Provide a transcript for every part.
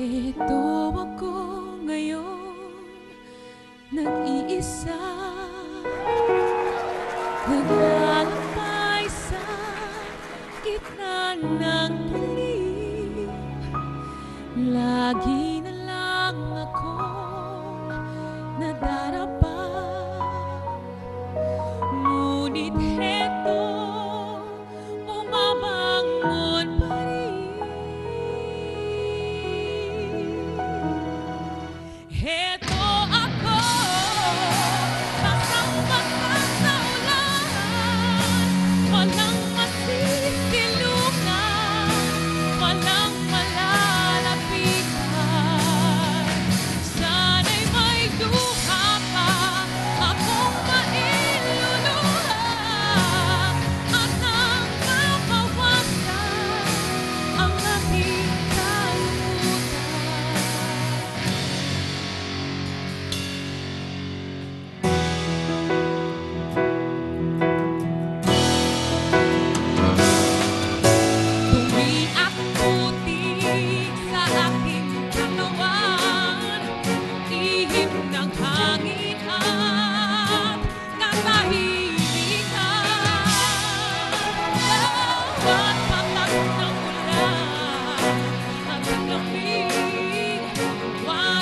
Ito ako ngayon, nag-iisa, naglalakbay sa gitna ng dilim. Lagi na lang ako nadarap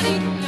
see.